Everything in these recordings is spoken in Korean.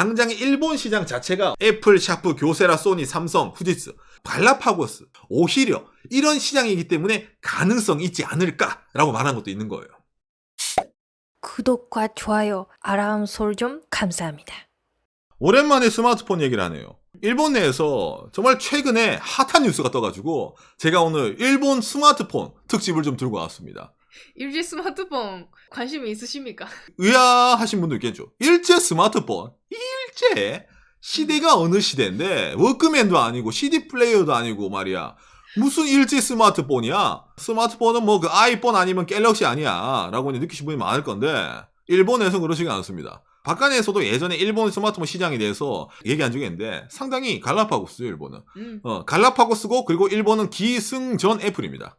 당장의 일본 시장 자체가 애플, 샤프, 교세라, 소니, 삼성, 후지츠, 갈라파고스, 오히려 이런 시장이기 때문에 가능성이 있지 않을까라고 말한 것도 있는 거예요. 구독과 좋아요, 알람 설정 감사합니다. 오랜만에 스마트폰 얘기를 하네요. 일본 내에서 정말 최근에 핫한 뉴스가 떠가지고 제가 오늘 일본 스마트폰 특집을 좀 들고 왔습니다. 일제 스마트폰 관심이 있으십니까? 의아하신 분도 있겠죠. 일제 스마트폰? 일제? 시대가 어느 시대인데 워크맨도 아니고 CD 플레이어도 아니고 말이야. 무슨 일제 스마트폰이야? 스마트폰은 뭐 그 아이폰 아니면 갤럭시 아니야 라고 느끼신 분이 많을 건데 일본에서 그러시지 않습니다. 박간에서도 예전에 일본 스마트폰 시장에 대해서 얘기한 적이 있는데 상당히 갈라파고스요 일본은. 음. 어, 갈라파고스고 그리고 일본은 기승전 애플입니다.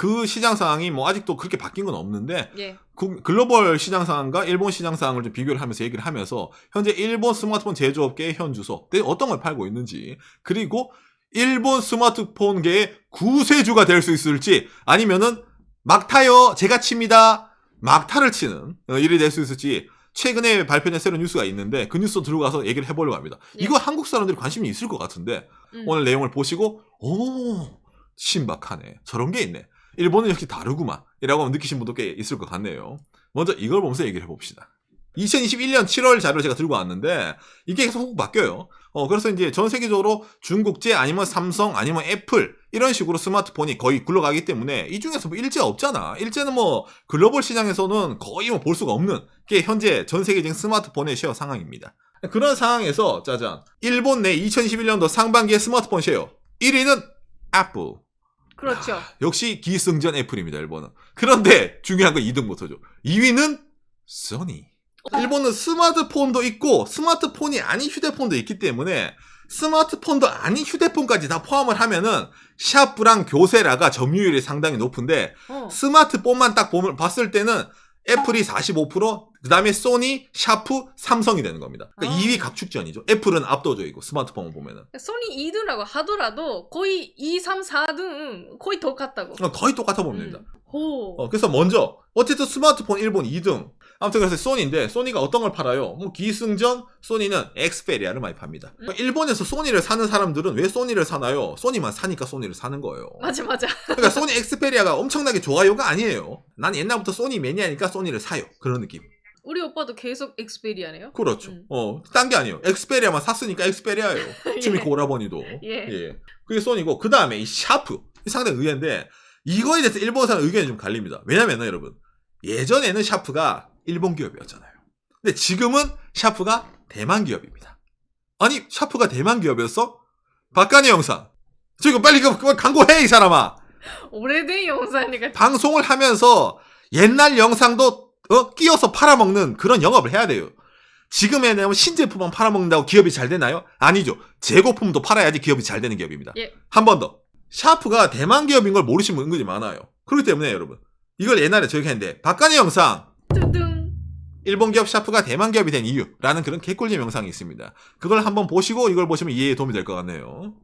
그 시장 상황이 뭐 아직도 그렇게 바뀐 건 없는데 예. 그 글로벌 시장 상황과 일본 시장 상황을 좀 비교를 하면서 얘기를 하면서 현재 일본 스마트폰 제조업계의 현 주소, 내 어떤 걸 팔고 있는지, 그리고 일본 스마트폰계의 구세주가 될 수 있을지 아니면은 막타요 제가 칩니다 막타를 치는 어, 일이 될 수 있을지 최근에 발표된 새로운 뉴스가 있는데 그 뉴스 들고 가서 얘기를 해보려고 합니다. 예. 이거 한국 사람들이 관심이 있을 것 같은데 음. 오늘 내용을 보시고 오 신박하네 저런 게 있네 일본은 역시 다르구만. 이라고 느끼신 분도 꽤 있을 것 같네요. 먼저 이걸 보면서 얘기를 해봅시다. 2021년 7월 자료를 제가 들고 왔는데 이게 계속 훅 바뀌어요. 어 그래서 이제 전 세계적으로 중국제 아니면 삼성 아니면 애플 이런 식으로 스마트폰이 거의 굴러가기 때문에 이 중에서 뭐 일제 없잖아. 일제는 뭐 글로벌 시장에서는 거의 뭐 볼 수가 없는 게 현재 전 세계적인 스마트폰의 쉐어 상황입니다. 그런 상황에서 짜잔. 일본 내 2021년도 상반기의 스마트폰 쉐어. 1위는 애플 그렇죠. 역시 기승전 애플입니다 일본은 그런데 중요한 건 2등부터죠 2위는 소니 일본은 스마트폰도 있고 스마트폰이 아닌 휴대폰도 있기 때문에 스마트폰도 아닌 휴대폰까지 다 포함을 하면은 샤프랑 교세라가 점유율이 상당히 높은데 어. 스마트폰만 딱 보면 봤을 때는 애플이 45%, 그 다음에 소니, 샤프, 삼성이 되는 겁니다. 그러니까 아. 2위 각축전이죠. 애플은 압도적이고 스마트폰을 보면은 소니 2등이라고 하더라도 거의 2, 3, 4등 거의 똑같다고. 어, 거의 똑같아 보입니다. 음. 호. 어, 그래서 먼저 어쨌든 스마트폰 일본 2등. 아무튼 그래서 소니인데 소니가 어떤 걸 팔아요? 뭐 기승전 소니는 엑스페리아를 많이 팝니다. 음. 그러니까 일본에서 소니를 사는 사람들은 왜 소니를 사나요? 소니만 사니까 소니를 사는 거예요. 맞아 맞아. 그러니까 소니 엑스페리아가 엄청나게 좋아요가 아니에요. 난 옛날부터 소니 매니아니까 소니를 사요. 그런 느낌. 우리 오빠도 계속 엑스페리아네요. 그렇죠. 음. 어, 딴 게 아니에요. 엑스페리아만 샀으니까 엑스페리아예요. 치미코 오라버니도. 예. 그게 소니고 그 다음에 이 샤프 상당히 의외인데 이거에 대해서 일본 사람 의견이 좀 갈립니다. 왜냐면은 여러분 예전에는 샤프가 일본 기업이었잖아요. 근데 지금은 샤프가 대만 기업입니다. 아니 샤프가 대만 기업이었어? 박간의 영상. 지금 빨리 그 그거 광고해 이 사람아. 오래된 영상이니까. 방송을 하면서 옛날 영상도 어? 끼워서 팔아먹는 그런 영업을 해야 돼요. 지금에 내면 신제품만 팔아먹는다고 기업이 잘 되나요? 아니죠. 재고품도 팔아야지 기업이 잘 되는 기업입니다. 예. 한 번 더. 샤프가 대만 기업인 걸 모르시는 분 은근히 많아요. 그렇기 때문에 여러분. 이걸 옛날에 저렇게 했는데 박간의 영상 뚜둥. 일본 기업 샤프가 대만 기업이 된 이유라는 그런 개꿀잼 영상이 있습니다. 그걸 한번 보시고 이걸 보시면 이해에 도움이 될 것 같네요.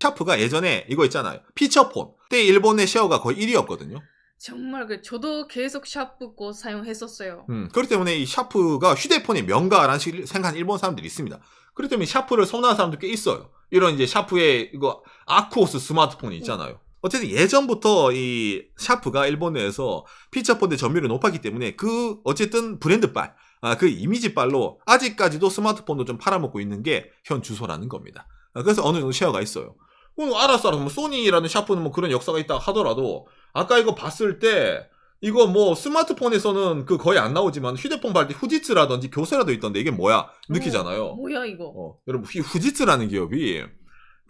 샤프가 예전에 이거 있잖아요. 피처폰. 그때 일본의 쉐어가 거의 1위였거든요. 정말 그 저도 계속 샤프 고 사용했었어요. 음, 그렇기 때문에 이 샤프가 휴대폰의 명가라는 식으로 생각하는 일본 사람들이 있습니다. 그렇기 때문에 샤프를 선호하는 사람도 꽤 있어요. 이런 이제 샤프의 이거 아쿠오스 스마트폰이 있잖아요. 어쨌든 예전부터 이 샤프가 일본 내에서 피처폰의 점유율이 높았기 때문에 그 어쨌든 브랜드빨, 아, 그 이미지빨로 아직까지도 스마트폰도 좀 팔아먹고 있는 게 현 주소라는 겁니다. 아, 그래서 어느 정도 쉐어가 있어요. 그럼 알았어, 알았어. 뭐 소니라는 샤프는 뭐 그런 역사가 있다 하더라도 아까 이거 봤을 때 이거 뭐 스마트폰에서는 그 거의 안 나오지만 휴대폰 팔 때 후지츠라든지 교세라도 있던데 이게 뭐야 느끼잖아요. 어, 뭐야 이거? 어, 여러분 이 후지츠라는 기업이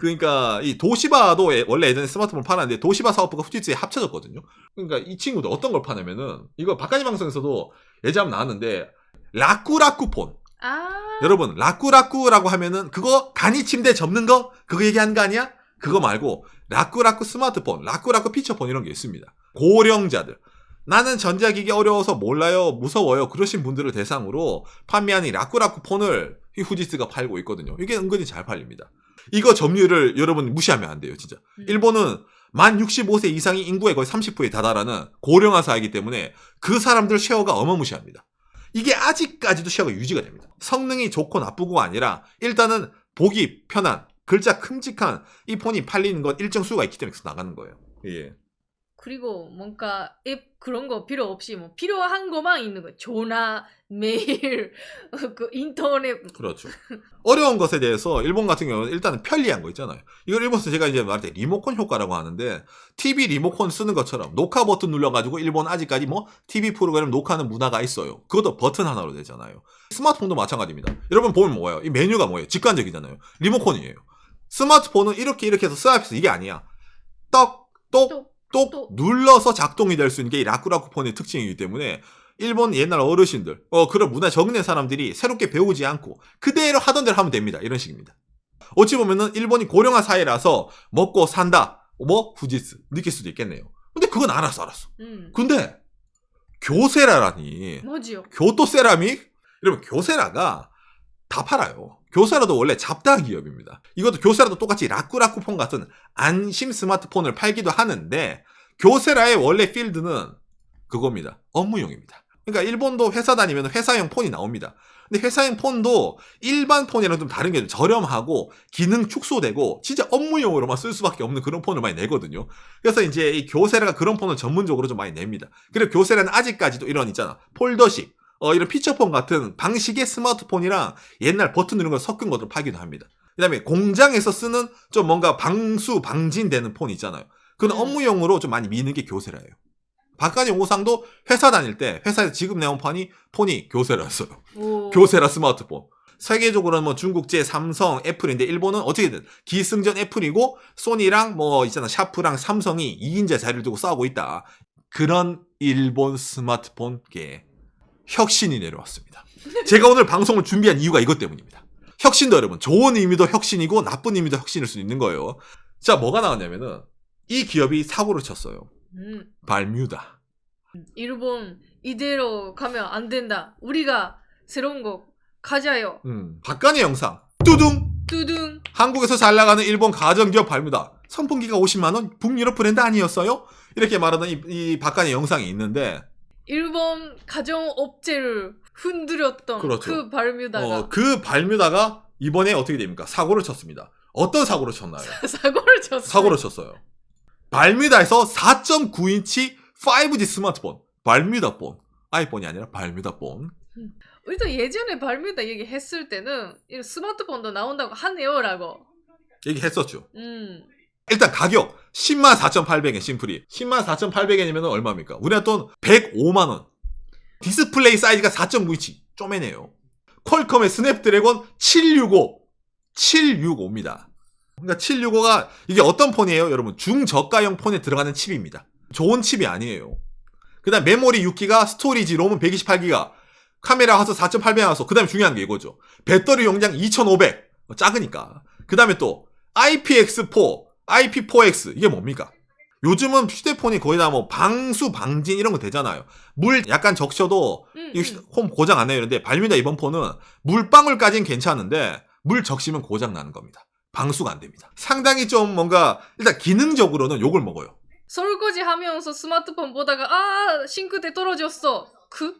그러니까 이 도시바도 예- 원래 예전에 스마트폰 팔았는데 도시바 사업부가 후지츠에 합쳐졌거든요. 그러니까 이 친구도 어떤 걸 파냐면은 이거 바깥이 방송에서도 예전 나왔는데 라꾸라꾸폰. 아. 여러분 라꾸라꾸라고 하면은 그거 간이 침대 접는 거 그거 얘기하는 거 아니야? 그거 말고 라꾸라꾸 스마트폰, 라꾸라꾸 피처폰 이런 게 있습니다. 고령자들. 나는 전자기기 어려워서 몰라요, 무서워요. 그러신 분들을 대상으로 판매하는 이 라꾸라꾸 폰을 이 후지스가 팔고 있거든요. 이게 은근히 잘 팔립니다. 이거 점유율을 여러분 무시하면 안 돼요, 진짜. 음. 일본은 만 65세 이상이 인구의 거의 30%에 다다라는 고령화 사회이기 때문에 그 사람들 쉐어가 어마무시합니다. 이게 아직까지도 시야가 유지가 됩니다. 성능이 좋고 나쁘고가 아니라 일단은 보기 편한 글자 큼직한 이 폰이 팔리는 건 일정 수가 있기 때문에 계속 나가는 거예요. 예. 그리고 뭔가 앱 그런 거 필요 없이 뭐 필요한 것만 있는 거. 전화, 메일, 그 인터넷. 그렇죠. 어려운 것에 대해서 일본 같은 경우는 일단은 편리한 거 있잖아요. 이걸 일본에서 제가 이제 말할 때 리모컨 효과라고 하는데 TV 리모컨 쓰는 것처럼 녹화 버튼 눌러가지고 일본 아직까지 뭐 TV 프로그램 녹화하는 문화가 있어요. 그것도 버튼 하나로 되잖아요. 스마트폰도 마찬가지입니다. 여러분 보면 뭐예요? 이 메뉴가 뭐예요? 직관적이잖아요. 리모컨이에요. 스마트폰은 이렇게 이렇게 해서 스와이프스 이게 아니야. 떡, 똑, 똑. 눌러서 작동이 될 수 있는 게 이 라쿠라쿠 폰의 특징이기 때문에 일본 옛날 어르신들, 어, 그런 문화 적응된 사람들이 새롭게 배우지 않고 그대로 하던 대로 하면 됩니다. 이런 식입니다. 어찌 보면은 일본이 고령화 사회라서 먹고 산다, 뭐, 후지스, 느낄 수도 있겠네요. 근데 그건 알았어, 알았어. 음. 근데, 교세라라니, 뭐지요? 교토 세라믹? 여러분, 교세라가 다 팔아요. 교세라도 원래 잡다 기업입니다. 이것도 교세라도 똑같이 라쿠라쿠폰 같은 안심 스마트폰을 팔기도 하는데, 교세라의 원래 필드는 그겁니다. 업무용입니다. 그러니까 일본도 회사 다니면 회사용 폰이 나옵니다. 근데 회사용 폰도 일반 폰이랑 좀 다른 게 좀 저렴하고 기능 축소되고 진짜 업무용으로만 쓸 수밖에 없는 그런 폰을 많이 내거든요. 그래서 이제 이 교세라가 그런 폰을 전문적으로 좀 많이 냅니다. 그리고 교세라는 아직까지도 이런 있잖아. 폴더식, 어, 이런 피처폰 같은 방식의 스마트폰이랑 옛날 버튼 누르는 걸 섞은 것들 팔기도 합니다. 그 다음에 공장에서 쓰는 좀 뭔가 방수, 방진되는 폰 있잖아요. 그런 음. 업무용으로 좀 많이 미는 게 교세라예요. 박간이 오상도 회사 다닐 때 회사에서 지급 내온 폰이 폰이 교세라였어요. 오. 교세라 스마트폰. 세계적으로는 뭐 중국제 삼성, 애플인데 일본은 어떻게든 기승전 애플이고 소니랑 뭐 있잖아 샤프랑 삼성이 2인자 자리를 두고 싸우고 있다. 그런 일본 스마트폰계에 혁신이 내려왔습니다. 제가 오늘 방송을 준비한 이유가 이것 때문입니다. 혁신도 여러분 좋은 의미도 혁신이고 나쁜 의미도 혁신일 수 있는 거예요. 자 뭐가 나왔냐면은 이 기업이 사고를 쳤어요. 음. 발뮤다. 일본 이대로 가면 안 된다. 우리가 새로운 거 가자요. 음, 박간의 영상 뚜둥 뚜둥. 한국에서 잘 나가는 일본 가전기업 발뮤다. 선풍기가 50만 원 북유럽 브랜드 아니었어요? 이렇게 말하는 이, 이 박간의 영상이 있는데 일본 가정업체를 흔들었던 그렇죠. 그 발뮤다가 어, 그 발뮤다가 이번에 어떻게 됩니까? 사고를 쳤습니다. 어떤 사고를 쳤나요? 사고를 쳤어요. 사고를 쳤어요. 발뮤다에서 4.9인치 5G 스마트폰 발뮤다폰 아이폰이 아니라 발뮤다폰 우리도 예전에 발뮤다 얘기했을 때는 이 스마트폰도 나온다고 하네요라고. 얘기했었죠. 음. 일단 가격 10만 4,800엔 심플이 10만 4,800엔이면 얼마입니까? 우리나라 돈 105만 원. 디스플레이 사이즈가 4.9인치 쪼매네요. 퀄컴의 스냅드래곤 765 765입니다. 그러니까 765가 이게 어떤 폰이에요? 여러분 중저가형 폰에 들어가는 칩입니다. 좋은 칩이 아니에요. 그다음 메모리 6기가, 스토리지 롬은 128기가, 카메라 화소 4.8배 나와서 그다음에 중요한 게 이거죠. 배터리 용량 2,500 어, 작으니까. 그다음에 또 IPX4, IP4X 이게 뭡니까? 요즘은 휴대폰이 거의 다 뭐 방수, 방진 이런 거 되잖아요. 물 약간 적셔도 음, 음. 휴- 홈 고장 안 나요. 이런데 발뮤다 이번 폰은 물방울까지는 괜찮은데 물 적시면 고장 나는 겁니다. 방수가 안 됩니다. 상당히 좀 뭔가 일단 기능적으로는 욕을 먹어요. 설거지 하면서 스마트폰 보다가 아 싱크대 떨어졌어. 그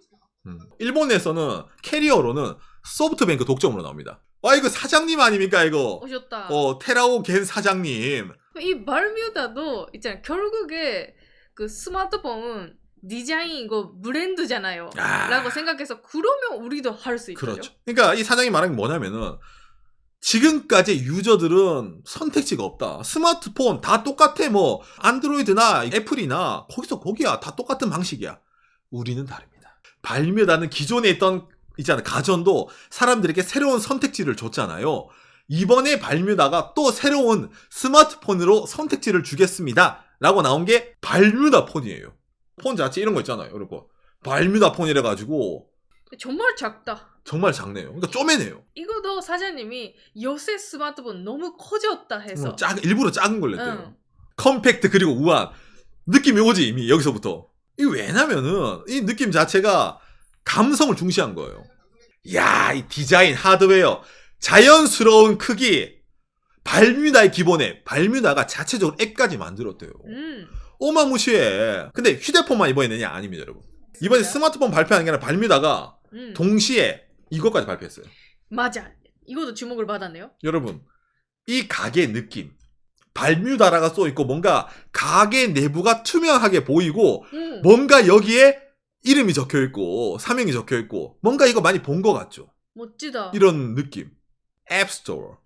음. 일본에서는 캐리어로는 소프트뱅크 독점으로 나옵니다. 와 이거 사장님 아닙니까 이거? 오셨다. 어 테라오 겐 사장님. 이 발뮤다도 있잖아. 결국에 그 스마트폰은 디자인 이거 브랜드잖아요. 아. 라고 생각해서 그러면 우리도 할 수 있죠. 그렇죠. 그러니까 이 사장이 말한 게 뭐냐면은 지금까지 유저들은 선택지가 없다. 스마트폰 다 똑같아. 뭐 안드로이드나 애플이나 거기서 거기야 다 똑같은 방식이야. 우리는 다릅니다. 발매다는 기존에 있던 있잖아 가전도 사람들에게 새로운 선택지를 줬잖아요. 이번에 발뮤다가 또 새로운 스마트폰으로 선택지를 주겠습니다. 라고 나온 게 발뮤다 폰이에요. 폰 자체 이런 거 있잖아요. 거. 발뮤다 폰이라 가지고 정말 작다. 정말 작네요. 그러니까 쪼매네요. 이거도 사장님이 요새 스마트폰 너무 커졌다 해서. 음, 작, 일부러 작은 걸 냈대요. 응. 컴팩트 그리고 우한. 느낌이 오지 이미 여기서부터. 이 왜냐면은 이 느낌 자체가 감성을 중시한 거예요. 야, 이 디자인, 하드웨어, 자연스러운 크기, 발뮤다의 기본에 발뮤다가 자체적으로 앱까지 만들었대요. 음. 어마무시해. 근데 휴대폰만 이번에 내냐 아닙니다, 여러분. 이번에 스마트폰 발표하는 게 아니라 발뮤다가 음. 동시에 이것까지 발표했어요. 맞아. 이것도 주목을 받았네요. 여러분, 이 가게 느낌. 발뮤다라가 써 있고 뭔가 가게 내부가 투명하게 보이고 음. 뭔가 여기에 이름이 적혀 있고 사명이 적혀 있고 뭔가 이거 많이 본 것 같죠. 멋지다. 이런 느낌. 앱스토어.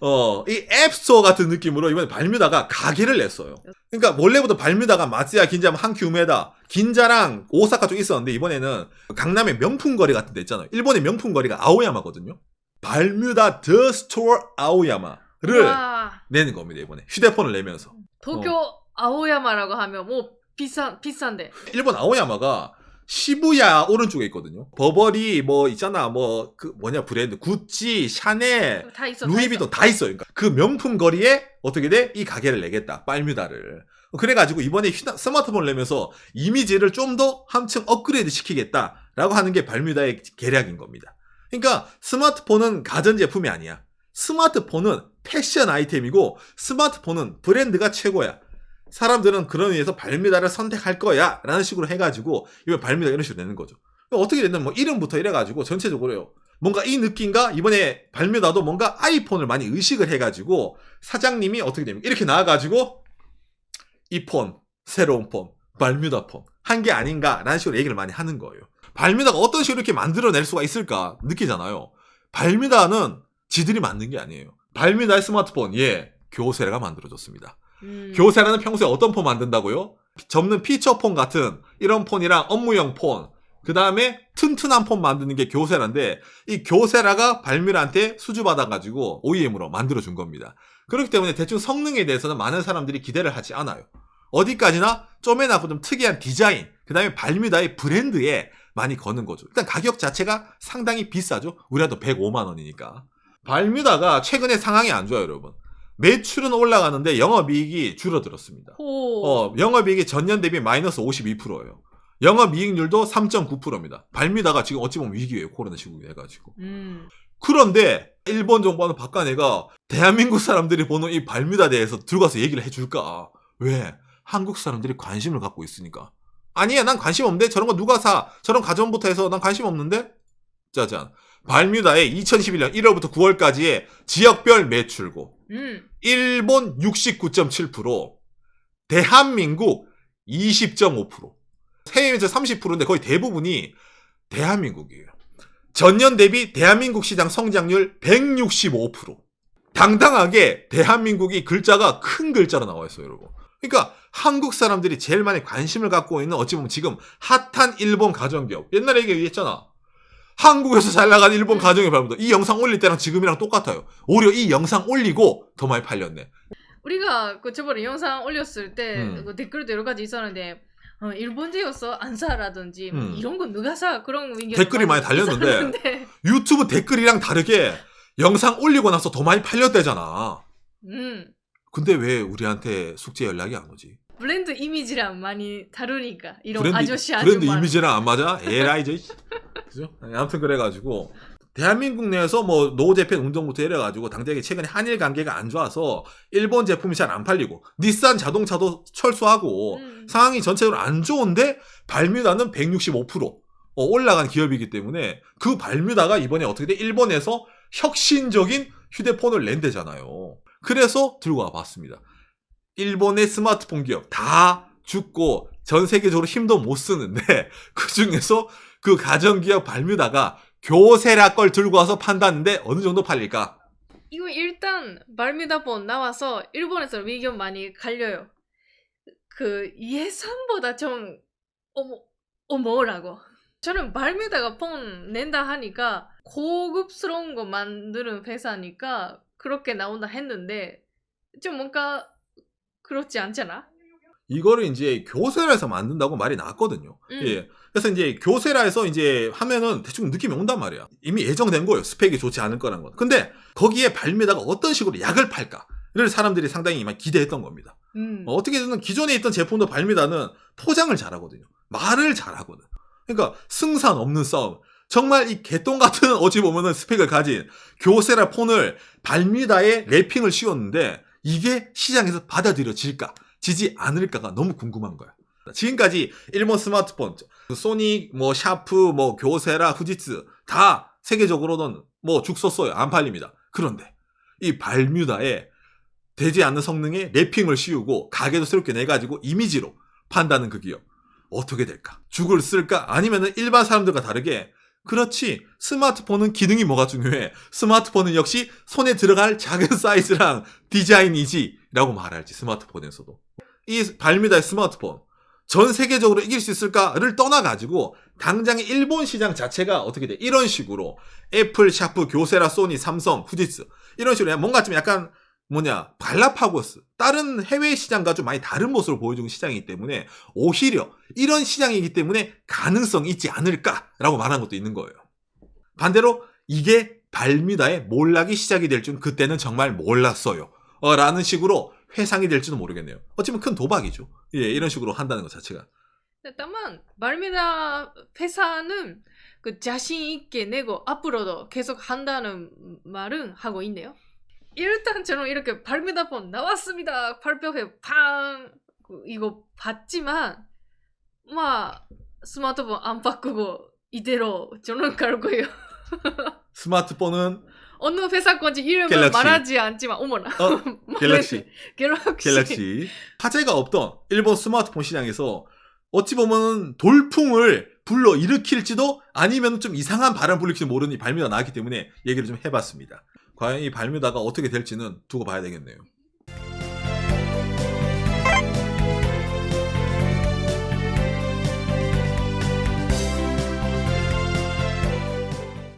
어, 이 앱스토어 같은 느낌으로 이번에 발뮤다가 가게를 냈어요. 그러니까 원래부터 발뮤다가 마츠야, 긴자, 한큐메다, 긴자랑 오사카 쪽 있었는데 이번에는 강남의 명품 거리 같은 데 있잖아요. 일본의 명품 거리가 아오야마거든요. 발뮤다 더 스토어 아오야마를 와, 내는 겁니다, 이번에. 휴대폰을 내면서. 도쿄 어. 아오야마라고 하면 뭐 비싼 비싼데. 일본 아오야마가 시부야 오른쪽에 있거든요. 버버리 뭐 있잖아. 뭐 그 뭐냐 브랜드 구찌, 샤넬, 다 있어. 루이비통 다 있어요. 그러니까 그 명품 거리에 어떻게 돼? 이 가게를 내겠다. 빨뮤다를. 그래가지고 이번에 휴대- 스마트폰을 내면서 이미지를 좀 더 한층 업그레이드 시키겠다라고 하는 게 발뮤다의 계략인 겁니다. 그러니까 스마트폰은 가전제품이 아니야. 스마트폰은 패션 아이템이고 스마트폰은 브랜드가 최고야. 사람들은 그런 의미에서 발뮤다를 선택할 거야. 라는 식으로 해가지고 이번 발뮤다 이런 식으로 내는 거죠. 어떻게 됐든 뭐 이름부터 이래가지고 전체적으로요. 뭔가 이 느낌과 이번에 발매다도 뭔가 아이폰을 많이 의식을 해가지고 사장님이 어떻게 됩니까? 이렇게 나와가지고 이 폰, 새로운 폰, 발뮤다 폰, 한 게 아닌가라는 식으로 얘기를 많이 하는 거예요. 발뮤다가 어떤 식으로 이렇게 만들어낼 수가 있을까 느끼잖아요. 발뮤다는 지들이 만든 게 아니에요. 발뮤다의 스마트폰, 예, 교세라가 만들어줬습니다. 음. 교세라는 평소에 어떤 폰 만든다고요? 접는 피처폰 같은 이런 폰이랑 업무용 폰, 그 다음에 튼튼한 폰 만드는 게 교세라인데 이 교세라가 발뮤라한테 수주받아가지고 OEM으로 만들어준 겁니다. 그렇기 때문에 대충 성능에 대해서는 많은 사람들이 기대를 하지 않아요. 어디까지나 쪼매나고 좀 특이한 디자인, 그 다음에 발뮤다의 브랜드에 많이 거는 거죠. 일단 가격 자체가 상당히 비싸죠. 우리나라도 105만 원이니까. 발뮤다가 최근에 상황이 안 좋아요, 여러분. 매출은 올라가는데 영업이익이 줄어들었습니다. 호. 어, 영업이익이 전년 대비 마이너스 52%예요. 영업이익률도 3.9%입니다. 발미다가 지금 어찌 보면 위기예요. 코로나 시국에 해가지고. 음. 그런데 일본 정부는 박간애가 대한민국 사람들이 보는 이 발미다 대해서 들어가서 얘기를 해줄까? 왜? 한국 사람들이 관심을 갖고 있으니까. 아니야, 난 관심 없는데 저런 거 누가 사? 저런 가전부터 해서 난 관심 없는데? 짜잔. 발뮤다의 2011년 1월부터 9월까지의 지역별 매출고 음. 일본 69.7%, 대한민국 20.5%. 해외 매출 30%인데 거의 대부분이 대한민국이에요. 전년 대비 대한민국 시장 성장률 165%. 당당하게 대한민국이 글자가 큰 글자로 나와 있어요, 여러분. 그러니까 한국 사람들이 제일 많이 관심을 갖고 있는 어찌 보면 지금 핫한 일본 가전기업. 옛날에 얘기했잖아. 한국에서 잘 나가는 일본 가정기업입니다. 이 영상 올릴 때랑 지금이랑 똑같아요. 오히려 이 영상 올리고 더 많이 팔렸네. 우리가 그 저번에 영상 올렸을 때 음. 그 댓글도 여러 가지 있었는데 어, 일본제였어 안 사라든지 뭐 음. 이런 거 누가 사 그런 의견 댓글이 많이 달렸는데. 있었는데. 유튜브 댓글이랑 다르게 영상 올리고 나서 더 많이 팔렸대잖아. 음. 근데 왜 우리한테 숙제 연락이 안 오지? 브랜드 이미지랑 많이 다르니까 이런 브랜드, 아저씨 아줌마 브랜드 이미지랑 안 맞아? 에라이 저 그죠? 아무튼 그래가지고 대한민국 내에서 뭐 노재팬 운동부터 이래가지고 당장에 최근에 한일 관계가 안 좋아서 일본 제품이 잘 안 팔리고 닛산 자동차도 철수하고 음. 상황이 전체적으로 안 좋은데 발뮤다는 165% 어, 올라간 기업이기 때문에 그 발뮤다가 이번에 어떻게 돼? 일본에서 혁신적인 휴대폰을 낸대잖아요. 그래서 들고 와봤습니다. 일본의 스마트폰 기업 다 죽고 전 세계적으로 힘도 못 쓰는데 그 중에서 그 가전기업 발뮤다가 교세라 걸 들고 와서 판다는데 어느 정도 팔릴까? 이거 일단 발미다폰 나와서 일본에서 의견 많이 갈려요. 그 예산보다 좀 어머 어머라고. 저는 발미다가 폰 낸다 하니까 고급스러운 거 만드는 회사니까 그렇게 나온다 했는데 좀 뭔가 그렇지 않잖아. 이거를 이제 교세라에서 만든다고 말이 나왔거든요. 음. 예. 그래서 이제 교세라에서 이제 하면은 대충 느낌이 온단 말이야. 이미 예정된 거예요. 스펙이 좋지 않을 거란 건. 근데 거기에 발매다가 어떤 식으로 약을 팔까를 사람들이 상당히 많이 기대했던 겁니다. 음. 어, 어떻게든 기존에 있던 제품도 발매다는 포장을 잘하거든요. 말을 잘하거든. 그러니까 승산 없는 싸움. 정말 이 개똥 같은 어찌 보면은 스펙을 가진 교세라 폰을 발미다에 랩핑을 씌웠는데 이게 시장에서 받아들여질까, 지지 않을까가 너무 궁금한 거야. 지금까지 일본 스마트폰 그 소니 뭐 샤프 뭐 교세라 후지츠 다 세계적으로는 뭐죽 썼어요. 안 팔립니다. 그런데 이 발뮤다에 되지 않는 성능에 랩핑을 씌우고 가게도 새롭게 내가지고 이미지로 판다는 그 기업. 어떻게 될까? 죽을 쓸까? 아니면은 일반 사람들과 다르게 그렇지 스마트폰은 기능이 뭐가 중요해? 스마트폰은 역시 손에 들어갈 작은 사이즈랑 디자인이지 라고 말할지 스마트폰에서도 이 발뮤다의 스마트폰 전 세계적으로 이길 수 있을까를 떠나가지고 당장의 일본 시장 자체가 어떻게 돼? 이런 식으로 애플, 샤프, 교세라, 소니, 삼성, 후지츠 이런 식으로 뭔가 좀 약간 뭐냐 발라파고스 다른 해외 시장과 좀 많이 다른 모습을 보여주는 시장이기 때문에 오히려 이런 시장이기 때문에 가능성이 있지 않을까라고 말한 것도 있는 거예요. 반대로 이게 발뮤다의 몰락이 시작이 될 줄 그때는 정말 몰랐어요. 어, 라는 식으로 회상이 될지도 모르겠네요. 어쩌면 큰 도박이죠. 예, 이런 식으로 한다는 것 자체가. 다만 말미다 회사는 그 자신 있게 내고 앞으로도 계속 한다는 말은 하고 있네요. 일단처럼 이렇게 발미다폰 나왔습니다. 발표회 팡그 이거 봤지만 막 스마트폰 안 바꾸고 이대로 저는 갈 거예요. 스마트폰은 어느 회사 건지 이름은 갤럭시. 말하지 않지만 어머나 어, 갤럭시, 갤럭시 갤럭시. 화제가 없던 일본 스마트폰 시장에서 어찌 보면 돌풍을 불러 일으킬지도 아니면 좀 이상한 바람 불릴지도 모르는 이 발뮤다 나왔기 때문에 얘기를 좀 해봤습니다. 과연 이 발뮤다가 어떻게 될지는 두고 봐야 되겠네요.